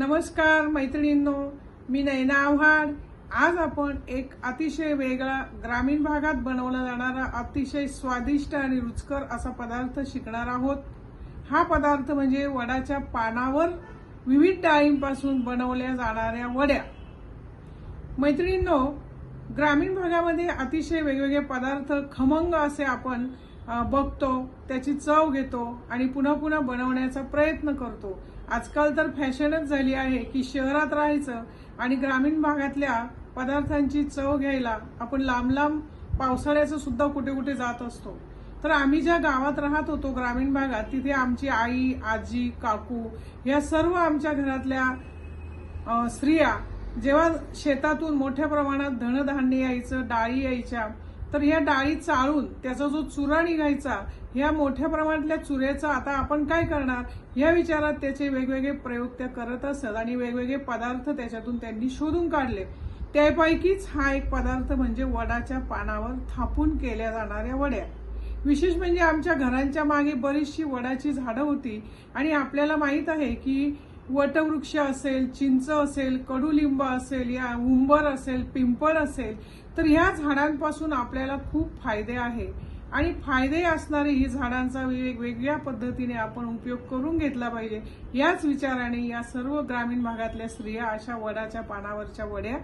नमस्कार मैत्रिणींनो मी नैना आव्हाड. आज आपण एक अतिशय वेगळा ग्रामीण भागात बनवला जाणारा अतिशय स्वादिष्ट आणि रुचकर असा पदार्थ शिकणार आहोत. हा पदार्थ म्हणजे वडाच्या पानावर विविध डाळींपासून बनवल्या जाणाऱ्या वड्या. मैत्रिणींनो ग्रामीण भागामध्ये अतिशय वेगवेगळे पदार्थ खमंग असे आपण बघतो त्याची चव घेतो आणि पुन्हा पुन्हा बनवण्याचा प्रयत्न करतो. आजकाल तर फॅशनच झाली आहे की शहरात राहायचं आणि ग्रामीण भागातल्या पदार्थांची चव घ्यायला आपण लांब लांब पावसाळ्याचं सुद्धा कुठे कुठे जात असतो. तर आम्ही ज्या गावात राहत होतो ग्रामीण भागात तिथे आमची आई आजी काकू या सर्व आमच्या घरातल्या स्त्रिया जेव्हा शेतातून मोठ्या प्रमाणात धनधान्य यायचं डाळी यायच्या तर ह्या डाळी चाळून त्याचा जो चुरा निघायचा ह्या मोठ्या प्रमाणातल्या चुऱ्याचा आता आपण काय करणार? या विचारात त्याचे वेगवेगळे प्रयोग त्या करत असत आणि वेगवेगळे पदार्थ त्याच्यातून त्यांनी शोधून काढले. त्यापैकीच हा एक पदार्थ म्हणजे वडाच्या पानावर थापून केल्या जाणाऱ्या वड्या. विशेष म्हणजे आमच्या घरांच्या मागे बरीचशी वडाची झाडं होती आणि आपल्याला माहीत आहे की वटवृक्ष असेल चिंच असेल कडुलिंब असेल या उंबर असेल पिंपळ असेल तर ह्या झाडांपासून आपल्याला खूप फायदे आहे. आणि फायदे असणारी ही झाडांचा वेगवेगळ्या पद्धतीने आपण उपयोग करून घेतला पाहिजे. याच विचाराने या सर्व ग्रामीण भागातल्या स्त्रिया अशा वडाच्या पानावरच्या वड्या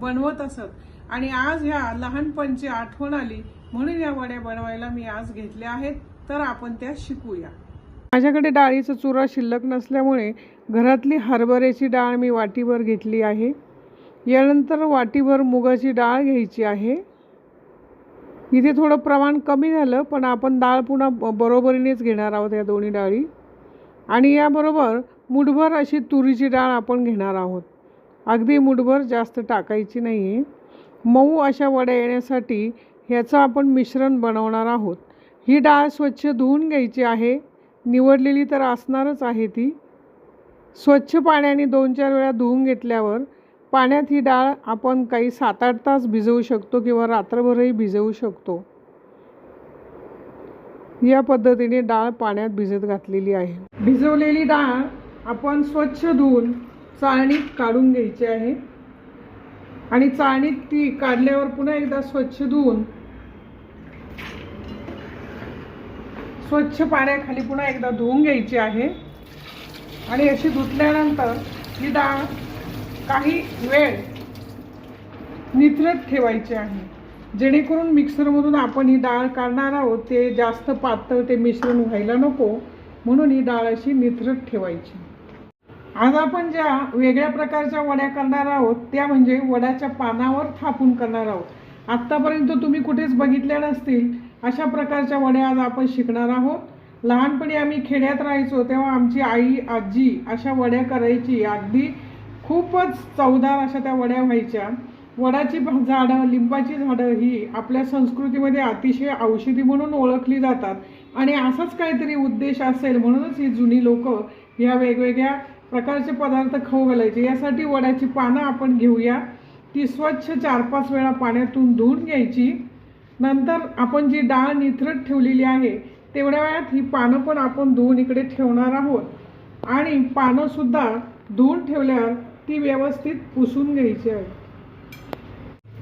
बनवत असत. आणि आज ह्या लहानपणची आठवण आली म्हणून या वड्या बनवायला मी आज घेतल्या आहेत तर आपण त्या शिकूया. माझ्याकडे डाळीचा चुरा शिल्लक नसल्यामुळे घरातली हरभऱ्याची डाळ मी वाटीभर घेतली आहे. यानंतर वाटीभर मुगाची डाळ घ्यायची आहे. इथे थोडं प्रमाण कमी झालं पण आपण डाळ पुन्हा ब- बरोबरीनेच घेणार आहोत या दोन्ही डाळी. आणि याबरोबर मुठभर अशी तुरीची डाळ आपण घेणार आहोत. अगदी मुठभर जास्त टाकायची नाही आहे मऊ अशा वड्या येण्यासाठी ह्याचं आपण मिश्रण बनवणार आहोत. ही डाळ स्वच्छ धुवून घ्यायची आहे. निवडलेली तर असणारच आहे ती. स्वच्छ पाण्याने दोन चार वेळा धुवून घेतल्यावर पाण्यात ही डाळ आपण काही सात आठ तास भिजवू शकतो किंवा रात्रभरही भिजवू शकतो. या पद्धतीने डाळ पाण्यात भिजत घातलेली आहे. भिजवलेली डाळ आपण स्वच्छ धुवून चाळणीत काढून घ्यायची आहे. आणि चाळणीत ती काढल्यावर पुन्हा एकदा स्वच्छ धुवून स्वच्छ पाण्याखाली पुन्हा एकदा धुवून घ्यायची आहे. आणि अशी धुतल्यानंतर ही डाळ काही वेळ निथरत ठेवायची आहे. जेणेकरून मिक्सरमधून आपण ही डाळ काढणार आहोत ते जास्त पातळ ते मिश्रण व्हायला नको. म्हणून ही डाळ अशी निथरत ठेवायची. आज आपण ज्या वेगळ्या प्रकारच्या वड्या करणार आहोत त्या म्हणजे वड्याच्या पानावर थापून करणार आहोत. आत्तापर्यंत तुम्ही कुठेच बघितल्या नसतील अशा प्रकारच्या वड्या आज आपण शिकणार आहोत. लहानपणी आम्ही खेड्यात राहायचो तेव्हा आमची आई आजी अशा वड्या करायची. अगदी खूपच चवदार अशा त्या वड्या व्हायच्या. वडाची झाडं लिंबाची झाडं ही आपल्या संस्कृतीमध्ये अतिशय औषधी म्हणून ओळखली जातात. आणि असाच काहीतरी उद्देश असेल म्हणूनच ही जुनी लोक ह्या वेगवेगळ्या प्रकारचे पदार्थ खाऊ घालायचे. यासाठी वड्याची पानं आपण घेऊया. ती स्वच्छ चार पाच वेळा पाण्यातून धुवून घ्यायची. नंतर आपण जी डाळ निथरट ठेवलेली आहे तेवढ्या वेळात ही पानं पण आपण धुवून इकडे ठेवणार आहोत. आणि पानं सुद्धा धुवून ठेवल्यावर ती व्यवस्थित पुसून घ्यायची आहे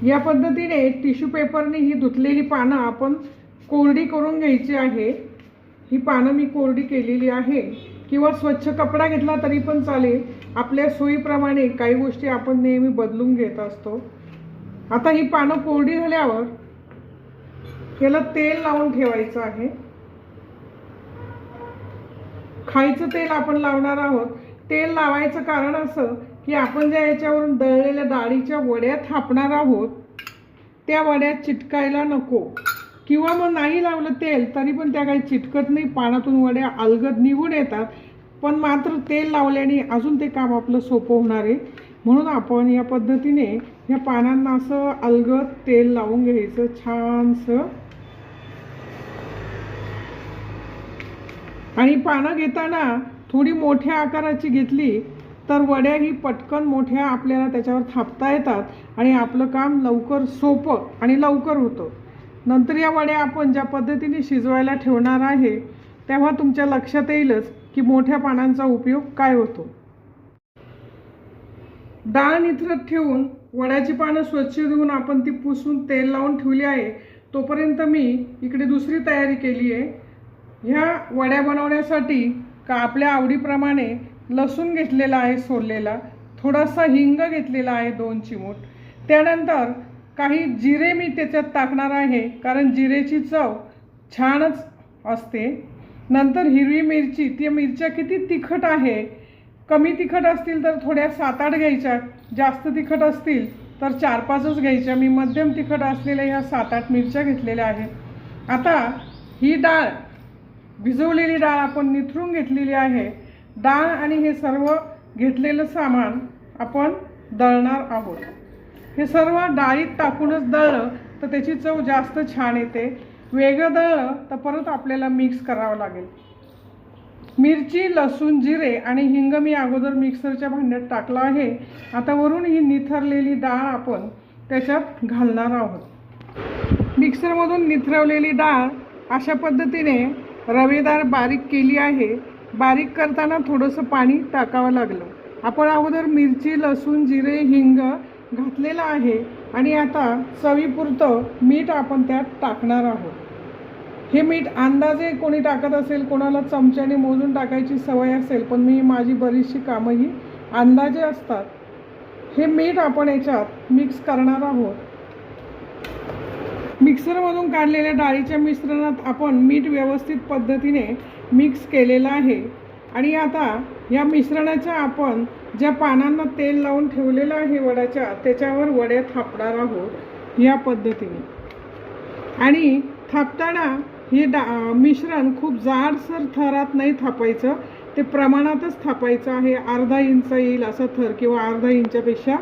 या पद्धतीने टिश्यू पेपरने ही धुतलेली पानं आपण कोरडी करून घ्यायची आहे. ही पानं मी कोरडी केलेली आहे. किंवा स्वच्छ कपडा घेतला तरी पण चालेल. आपल्या सोयीप्रमाणे काही गोष्टी आपण नेहमी बदलून घेत असतो. आता ही पानं कोरडी झाल्यावर याला तेल लावून ठेवायचं आहे. खायचं तेल आपण लावणार आहोत. तेल लावायचं कारण असं की आपण ज्या याच्यावरून दळलेल्या डाळीच्या वड्या थापणार आहोत त्या वड्या चिटकायला नको. किंवा मग नाही लावलं तेल तरी पण त्या काही चिटकत नाही पाण्यातून वड्या अलगद निघून येतात. पण मात्र तेल लावल्याने अजून ते काम आपलं सोपं होणार आहे. म्हणून आपण या पद्धतीने ह्या पानांना असं अलगद तेल लावून घ्यायचं छानसं आणि पानं घेताना थोडी मोठ्या आकाराची घेतली तर वड्या ही पटकन मोठ्या आपल्याला त्याच्यावर थापता येतात आणि आपलं काम लवकर सोपं आणि लवकर होतं. नंतर या वड्या आपण ज्या पद्धतीने शिजवायला ठेवणार आहे तेव्हा तुमच्या लक्षात येईलच की मोठ्या पानांचा उपयोग काय होतो. डाळ निथरत ठेवून वड्याची पानं स्वच्छ धुवून आपण ती पुसून तेल लावून ठेवली आहे तोपर्यंत मी इकडे दुसरी तयारी केली आहे. ह्या वड्या बनवण्यासाठी का आपल्या आवडीप्रमाणे लसूण घेतलेला आहे सोललेला. थोडासा हिंग घेतलेला आहे दोन चिमूट. त्यानंतर काही जिरे मी त्याच्यात टाकणार आहे कारण जिरेची चव छानच असते. नंतर हिरवी मिरची ती मिरच्या किती तिखट आहे. कमी तिखट असतील तर थोड्या सात आठ घ्यायच्या. जास्त तिखट असतील तर चार पाचच घ्यायच्या. मी मध्यम तिखट असलेल्या ह्या सात आठ मिरच्या घेतलेल्या आहेत. आता ही डाळ भिजवलेली डाळ आपण निथरून घेतलेली आहे. डाळ आणि हे सर्व घेतलेलं सामान आपण दळणार आहोत. हे सर्व डाळीत टाकूनच दळलं तर त्याची चव जास्त छान येते. वेगळं दळलं तर परत आपल्याला मिक्स करावं लागेल. मिरची लसूण जिरे आणि हिंग मी अगोदर मिक्सरच्या भांड्यात टाकला आहे. आता वरून ही निथरलेली डाळ आपण त्याच्यात घालणार आहोत. मिक्सरमधून निथरवलेली डाळ अशा पद्धतीने रवेदार बारीक केली आहे. बारीक करताना थोडंसं पाणी टाकावं लागलं. आपण अगोदर मिरची लसूण जिरे हिंग घातलेलं आहे आणि आता चवीपुरतं मीठ आपण त्यात टाकणार आहोत. हे मीठ अंदाजे कोणी टाकत असेल कोणाला चमच्याने मोजून टाकायची सवय असेल पण मी माझी बरीचशी कामं ही अंदाजे असतात. हे मीठ आपण याच्यात मिक्स करणार आहोत. मिक्सरमधून काढलेल्या डाळीच्या मिश्रणात आपण मीठ व्यवस्थित पद्धतीने मिक्स केलेलं आहे. आणि आता या मिश्रणाच्या आपण ज्या पानांना तेल लावून ठेवलेलं आहे वड्याच्या त्याच्यावर वड्या थापणार आहोत या पद्धतीने. आणि थापताना हे डा मिश्रण खूप जाडसर थरात नाही थापायचं ते प्रमाणातच थापायचं आहे. अर्धा इंच येईल असा थर किंवा अर्धा इंचापेक्षा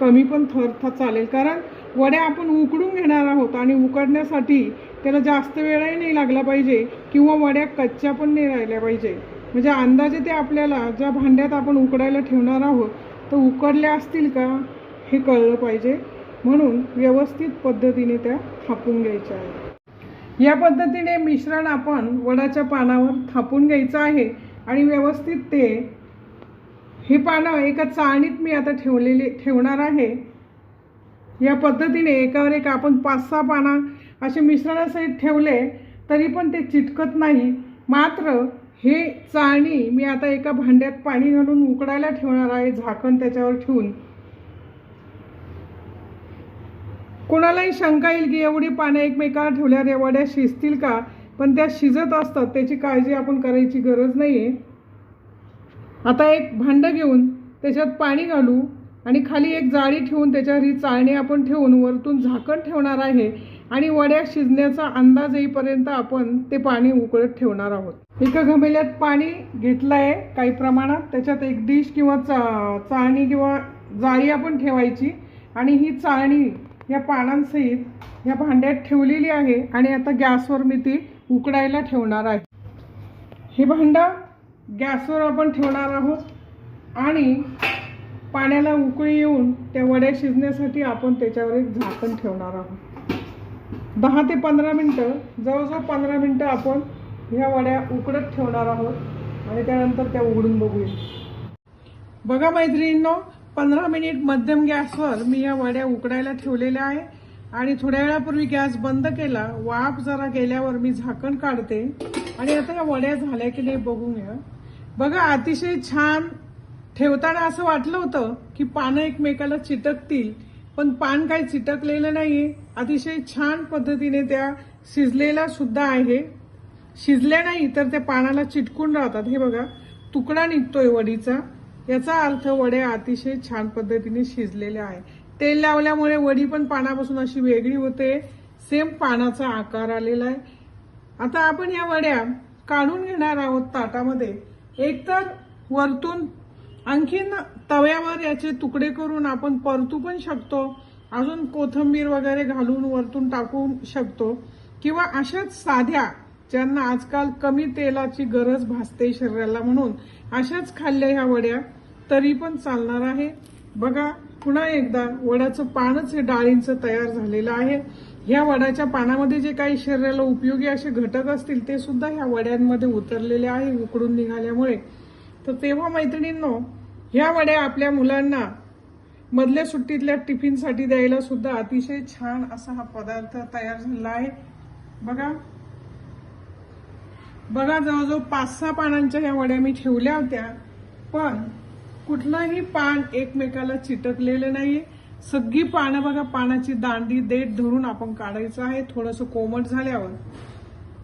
कमी पण थर था चालेल. कारण वड्या आपण उकडून घेणार आहोत आणि उकडण्यासाठी त्याला जास्त वेळही नाही लागला पाहिजे किंवा वड्या कच्च्या पण नाही राहिल्या पाहिजे. म्हणजे अंदाजे ते आपल्याला ज्या भांड्यात आपण उकडायला ठेवणार आहोत तर उकडल्या असतील का हे कळलं पाहिजे. म्हणून व्यवस्थित पद्धतीने त्या थापून घ्यायच्या आहेत. या पद्धतीने मिश्रण आपण वडाच्या पानावर थापून घ्यायचं आहे आणि व्यवस्थित ते हे पानं एका चाळणीत मी आता ठेवलेले ठेवणार आहे. या पद्धतीने एकावर एक आपण पाच सहा पानं असे मिश्रणासहित ठेवले तरी पण ते चिटकत नाही. मात्र हे चाळणी मी आता एका भांड्यात पाणी घालून उकडायला ठेवणार आहे झाकण त्याच्यावर ठेवून. कोणालाही शंका येईल की एवढी पानं एकमेकाला ठेवल्या या वड्या शिजतील का? पण त्या शिजत असतात त्याची काळजी आपण करायची गरज नाही आहे आता एक भांडं घेऊन त्याच्यात पाणी घालू. आणि खाली एक जाळी ठेवून त्याच्यावर ही चाळणी आपण ठेवून वरतून झाकण ठेवणार आहे आणि वड्या शिजण्याचा अंदाज येईपर्यंत आपण ते पाणी उकळत ठेवणार आहोत. एका घमेल्यात पाणी घेतलं आहे काही प्रमाणात. त्याच्यात एक डिश किंवा चा चाळणी किंवा जाळी आपण ठेवायची. आणि ही चाळणी या पानांसहित या भांड्यात ठेवलेली आहे आणि आता गॅसवर मी ती उकडायला ठेवणार आहे. हे भांडं गॅसवर आपण ठेवणार आहोत आणि पाण्याला उकळी येऊन त्या वड्या शिजण्यासाठी आपण त्याच्यावर एक झाकण ठेवणार आहोत. दहा ते पंधरा मिनटं जवळजवळ पंधरा मिनटं आपण ह्या वड्या उकडत ठेवणार आहोत आणि त्यानंतर त्या उघडून बघूया. बघा मैत्रिणींनो पंधरा मिनिट मध्यम गॅसवर मी या वड्या उकडायला ठेवलेल्या आहे आणि थोड्या वेळापूर्वी गॅस बंद केला वाफ जरा गेल्यावर मी झाकण काढते. आणि आता या वड्या झाल्या की नाही बघूया. बघा अतिशय छान ठेवताना असं वाटलं होतं की पानं एकमेकाला चिटकतील पण पान काही चिटकलेलं नाहीये. अतिशय छान पद्धतीने त्या शिजलेला सुद्धा आहे. शिजल्या नाही तर त्या पानाला चिटकून राहतात. हे बघा तुकडा निघतोय वडीचा. याचा अर्थ वड्या अतिशय छान पद्धतीने शिजलेल्या आहे. तेल लावल्यामुळे वडी पण पानापासून अशी वेगळी होते. सेम पानाचा आकार आलेला आहे. आता आपण या वड्या काढून घेणार आहोत ताटामध्ये. एकतर वरतून आणखीन तव्यावर याचे तुकडे करून आपण परतू पण शकतो. अजून कोथंबीर वगैरे घालून वरतून टाकू शकतो. किंवा अशाच साध्या ज्यांना आजकाल कमी तेलाची गरज भासते शरीराला म्हणून अशाच खाल्ल्या ह्या वड्या तरी पण चालणार आहे. बघा पुन्हा एकदा वड्याचं पानच हे डाळींचं तयार झालेलं आहे. ह्या वड्याच्या पानामध्ये जे काही शरीराला उपयोगी असे घटक असतील ते सुद्धा ह्या वड्यांमध्ये उतरलेले आहे उकडून निघाल्यामुळे. तर तेव्हा मैत्रिणींनो ह्या वड्या आपल्या मुलांना मधल्या सुट्टीतल्या टिफिनसाठी द्यायला सुद्धा अतिशय छान असा हा पदार्थ तयार झालेला आहे. बघा. बघा जवळजवळ पाच सहा पानांच्या ह्या वड्या मी ठेवल्या होत्या पण कुठलाही पान एकमेकाला चिटकलेलं नाहीये. सगळी पानं बघा पानाची दांडी देठ धरून आपण काढायचं आहे. थोडस कोमट झाल्यावर.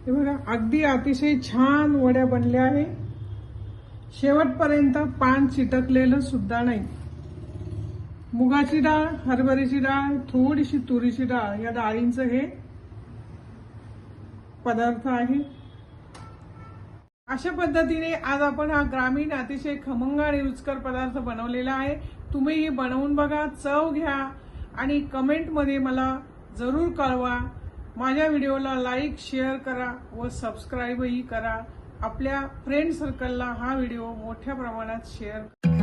हे बघा अगदी अतिशय छान वड्या बनल्या आहे. शेवटपर्यंत पान चिटकलेलं सुद्धा नाही. मुगाची डाळ हरभऱ्याची डाळ थोडीशी तुरीची डाळ या डाळींचं हे पदार्थ आहे. अशा पद्धतीने आज आपण हा ग्रामीण अतिशय खमंग आणि रुचकर पदार्थ बनवलेला आहे. तुम्हीही बनवून बघा चव घ्या आणि कमेंटमध्ये मला जरूर कळवा. माझ्या व्हिडिओला लाईक शेअर करा व सबस्क्राईबही करा. आपल्या फ्रेंड सर्कलला हा व्हिडिओ मोठ्या प्रमाणात शेअर